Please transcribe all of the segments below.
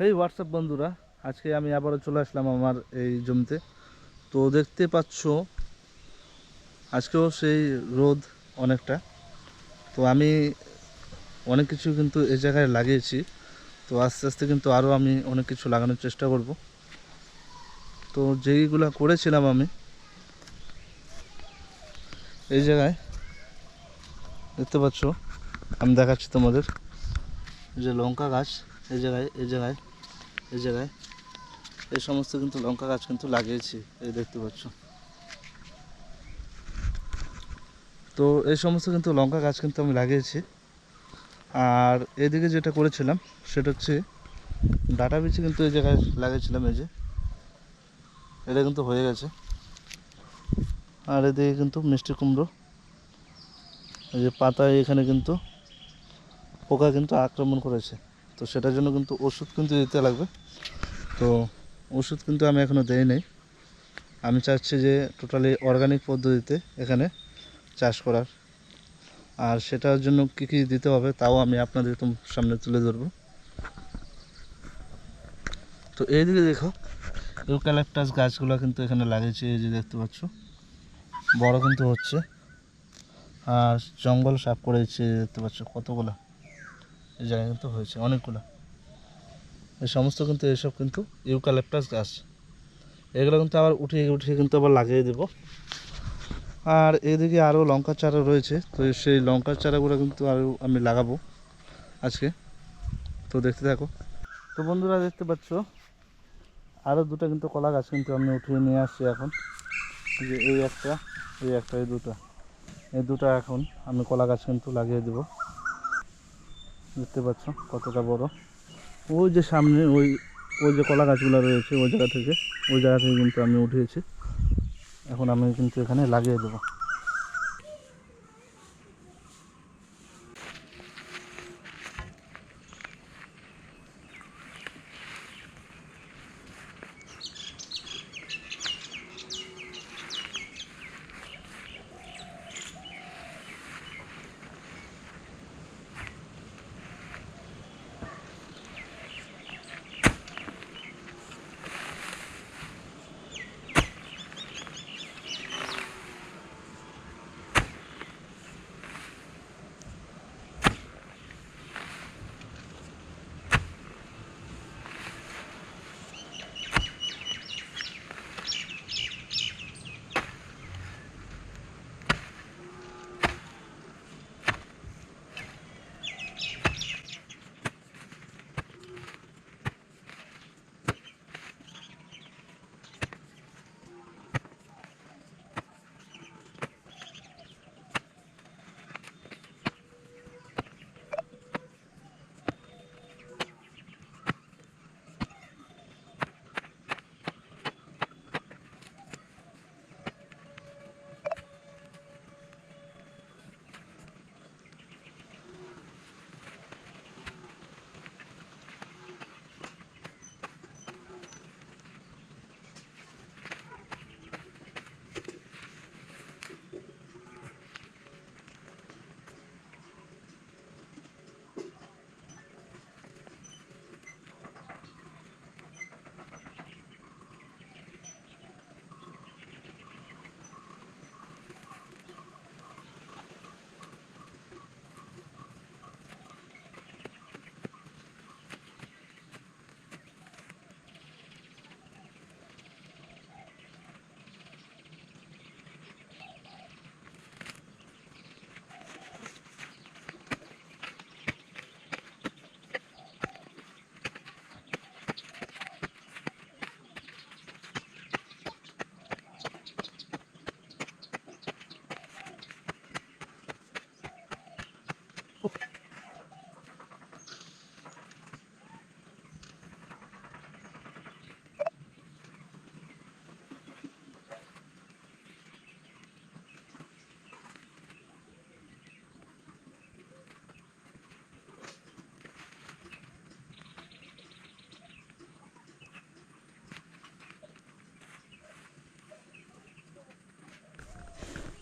হেই WhatsApp বন্ধুরা? আজকে আমি আবারও চলে আসলাম আমার এই জমিতে। তো দেখতে পাচ্ছ, আজকেও সেই রোদ অনেকটা। তো আমি অনেক কিছু কিন্তু এই জায়গায় লাগিয়েছি। তো আস্তে আস্তে কিন্তু আরও আমি অনেক কিছু লাগানোর চেষ্টা করব। তো যেইগুলো করেছিলাম আমি, এই জায়গায়, দেখতে পাচ্ছ, আমি দেখাচ্ছি তোমাদের। যে লঙ্কা গাছ, এই জায়গায় এই জায়গায় এই জায়গায়। এই সমস্ত কিন্তু লঙ্কা গাছ কিন্তু লাগিয়েছি, এই দেখতে পাচ্ছ। তো এই সমস্ত কিন্তু লঙ্কা গাছ কিন্তু আমি লাগিয়েছি। আর এদিকে যেটা করেছিলাম, সেটা হচ্ছে ডাটা বিচি কিন্তু এই জায়গায় লাগিয়েছিলাম, এই যে। এটা কিন্তু হয়ে গেছে। আর এদিকে কিন্তু মিষ্টি কুমড়ো, এই যে পাতায় এখানে কিন্তু পোকা কিন্তু আক্রমণ করেছে। তো সেটার জন্য কিন্তু ওষুধ কিন্তু দিতে লাগবে। তো ওষুধ কিন্তু আমি এখনও দেই নাই। আমি চাচ্ছি যে টোটালি অর্গানিক পদ্ধতিতে এখানে চাষ করার। আর সেটার জন্য কী কী দিতে হবে তাও আমি আপনাদের সামনে তুলে ধরবো। তো এইদিকে দেখো, ইউক্যালিপটাস গাছগুলো কিন্তু এখানে লাগিয়েছি, এই যে দেখতে পাচ্ছ। বড় কিন্তু হচ্ছে। আর জঙ্গল সাফ করেছে দেখতে পাচ্ছ কতগুলো। এই জায়গায় কিন্তু হয়েছে, অনেকগুলো। এই সমস্ত কিন্তু এসব কিন্তু ইউক্যালিপটাস গাছ। এগুলো কিন্তু আবার উঠিয়ে উঠিয়ে কিন্তু আবার লাগিয়ে দেবো। আর এদিকে আরও লঙ্কার চারা রয়েছে, তো সেই লঙ্কার চারাগুলো কিন্তু আরও আমি লাগাবো আজকে। তো দেখতে থাকো। তো বন্ধুরা দেখতে পাচ্ছ, আরও দুটো কিন্তু কলা গাছ কিন্তু আমি উঠিয়ে নিয়ে আসছি এখন। যে এই একটা এই একটা, এই দুটো। এই দুটো এখন আমি কলা গাছ কিন্তু লাগিয়ে দেবো। দেখতে পাচ্ছ কতটা বড়। ওই যে সামনে ওই ওই যে কলা গাছগুলো রয়েছে ওই জায়গা থেকে, ওই জায়গা থেকে কিন্তু আমি উঠিয়েছি। এখন আমি কিন্তু এখানে লাগিয়ে দেবো।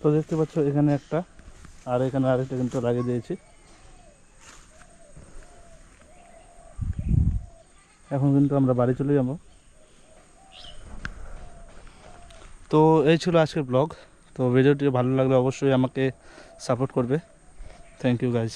তো দেখতে পাচ্ছ এখানে একটা, আর এখানে আরেকটা কিন্তু লাগিয়ে দিয়েছি। এখন কিন্তু আমরা বাড়ি চলে যাব। তো এই ছিল আজকের ব্লগ। তো ভিডিওটি ভালো লাগলে অবশ্যই আমাকে সাপোর্ট করবে। Thank you guys.